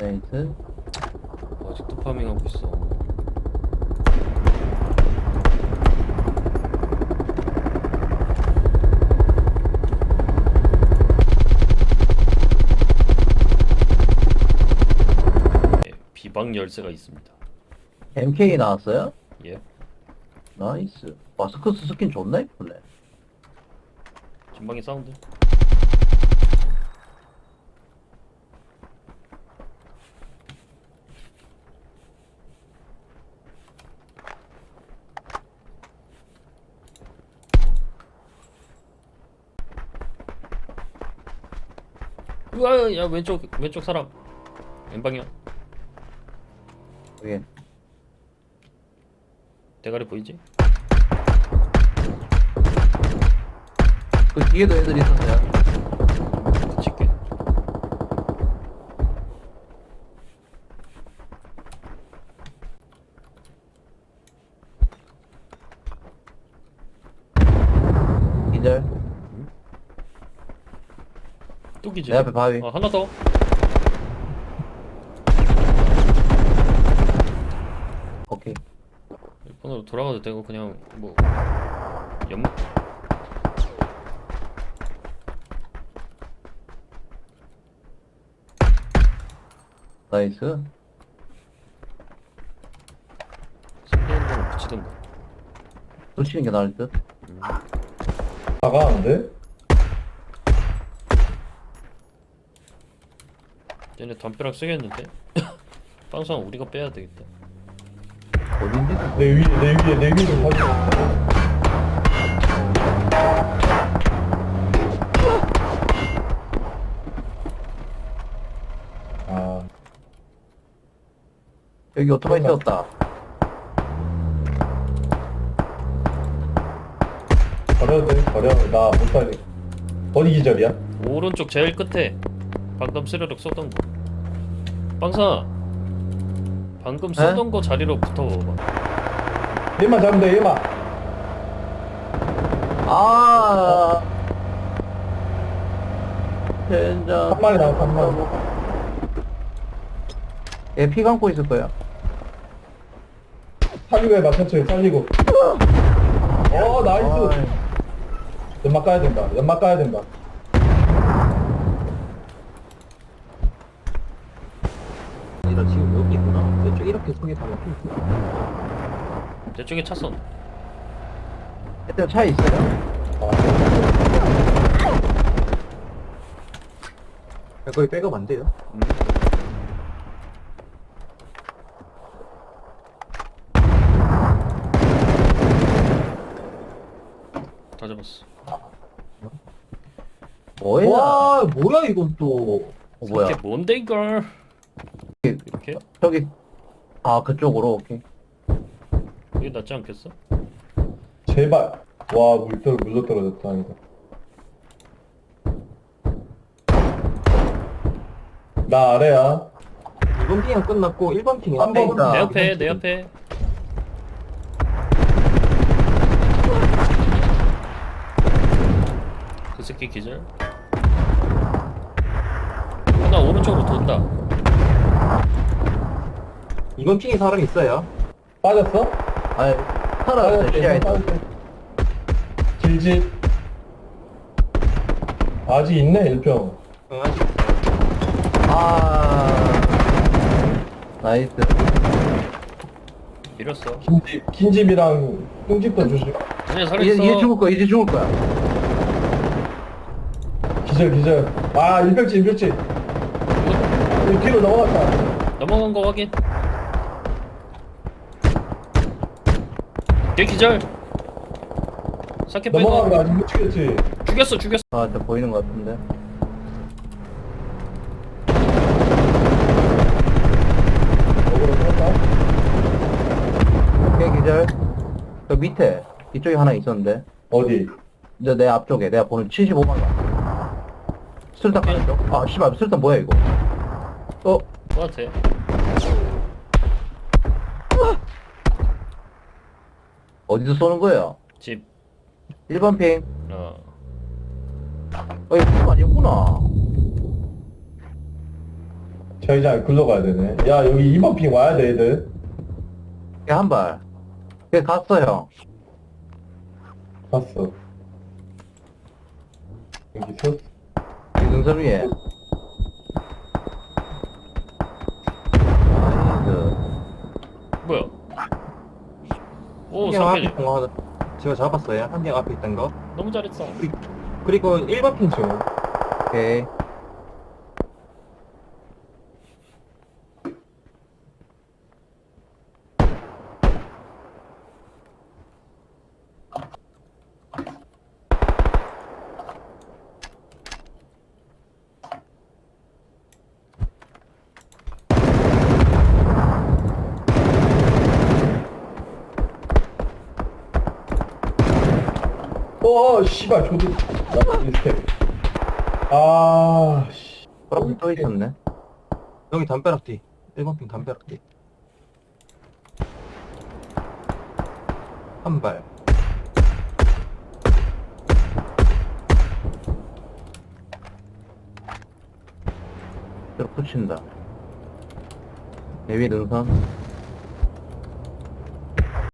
나이스. 아직도 파밍하고 있어. 네, 비방 열쇠가 있습니다. MK 나왔어요? 예. 나이스. 마스크스 스킨 존나 이쁘네. 전방에 사운드. 우와 야 왼쪽 왼쪽 사람 왼방이야 여기. 대가리 보이지? 그 뒤에도 애들 있었어요. 칠게 기절. 뚝이지 내 앞에 바위. 어, 하나 더 오케이. 일본으로 돌아가도 되고 그냥 뭐 연... 나이스. 상대는 거는 붙이던가 놓치는 게 나을 듯. 나가는데? 얘네 담벼락 쓰겠는데? 빵상 우리가 빼야 되겠다 어딘지? 내 위에 내 위에 내 위에 좀 봐줘. 아 여기 오토바이 세웠다. 버려도 돼 버려 나못 살리. 어디 기절이야? 오른쪽 제일 끝에 방금 스르륵 쏘던 거 빵사 방금 쏘던 거 자리로 붙어 봐봐 얘만 잡으면 돼 얘만. 아. 젠장. 한 마리 나와 한 마리. 얘피 감고 있을 거야. 살리고 해봐 천천히 살리고. 어 나이스. 아이, 연막 까야 된다. 연막 까야 된다. 이런 지금 여기 있구나. 피 있어. 내 쪽에 찼어 일단 차에 있어요. 아, 거기 백업 안 돼요? 음. 다 잡았어 뭐야? 와, 뭐야 이건 또? 어, 뭐야? 이게 뭔데 이걸 이렇게? 저기 아 그쪽으로 오케이. 이게 낫지 않겠어? 제발. 와 물떨 물러 떨어졌다 아니다. 나 아래야. 2번 핑은 끝났고 1번 핑이 한 번, 있다. 내 아, 옆에 이건 내 옆에 그 새끼 기절 하나 오른쪽으로 돈다 이번 핑에 사람 있어요? 빠졌어? 아니 살아왔어요 시야에. 질질. 아직 있네 일평. 아 나이스. 밀었어 긴집 긴집이랑 똥집도 조심. 아니야 이제 살아있어 이제 죽을 거야 이제 죽을 거야. 기절 기절. 아 일평치. 이거 뒤로 넘어갔다. 넘어간 거 확인 걔 기절 사케 빼고 넘어간 거 아직 못 죽였지. 죽였어 죽였어 아저 보이는 것 같은데. 먹으러 갔다. 오케이 기절. 저 밑에 이쪽에 하나 있었는데. 어디? 이제 내 앞쪽에 내가 보는 75만 원. 술탄 가는 쪽. 아 씨발 술탄 뭐야 이거? 어 똑같아 어디서 쏘는 거예요? 집 1번 핑. 어. 어 이거 그거 아니었구나. 자기장 글로 가야 되네. 야, 여기 2번 핑 와야 돼, 애들. 걔 한 발. 걔 갔어, 형. 봤어. 여기 세웠어. 이 능선 위에. 나이스. 뭐야? 오 한경 앞에 거 하나 제가 잡았어요. 한경 앞에 있던 거. 너무 잘했어. 그리고 1번 핀 중. 오케이. 어, 씨발, 저도. 나 리스텝. 아, 씨. 그럼 또 있었네. 여기 담벼락 뒤. 1번 핀 담벼락 뒤. 한 발. 들어 붙인다. 내 위에 능선.